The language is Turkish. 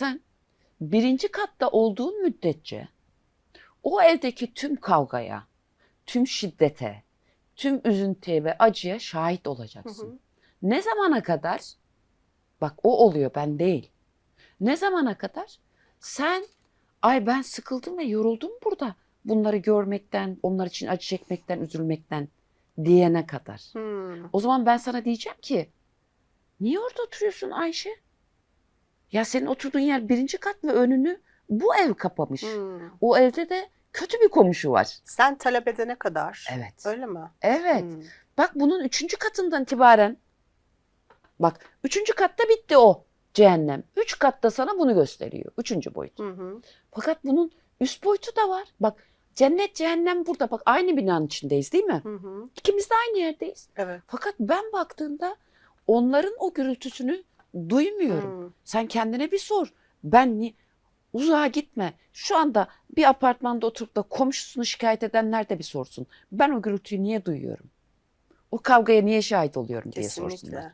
sen birinci katta olduğun müddetçe o evdeki tüm kavgaya, tüm şiddete, tüm üzüntüye ve acıya şahit olacaksın. Hı hı. Ne zamana kadar? Bak o oluyor ben değil. Ne zamana kadar? Sen ay ben sıkıldım ve yoruldum burada. Bunları görmekten, onlar için acı çekmekten, üzülmekten diyene kadar. Hmm. O zaman ben sana diyeceğim ki niye orada oturuyorsun Ayşe? Ya senin oturduğun yer birinci kat ve önünü bu ev kapamış. Hmm. O evde de kötü bir komşu var. Sen talep edene kadar. Evet. Öyle mi? Evet. Hmm. Bak bunun üçüncü katından itibaren bak üçüncü katta bitti o cehennem. Üç katta sana bunu gösteriyor. Üçüncü boyut. Hı hı. Fakat bunun üst boyutu da var. Bak cennet cehennem burada. Bak aynı binanın içindeyiz değil mi? Hı hı. İkimiz de aynı yerdeyiz. Evet. Fakat ben baktığımda onların o gürültüsünü duymuyorum. Hmm. Sen kendine bir sor. Ben ni uzağa gitme. Şu anda bir apartmanda oturup da komşusunu şikayet edenler de bir sorsun. Ben o gürültüyü niye duyuyorum? O kavgaya niye şahit oluyorum diye sorsunlar. Kesinlikle.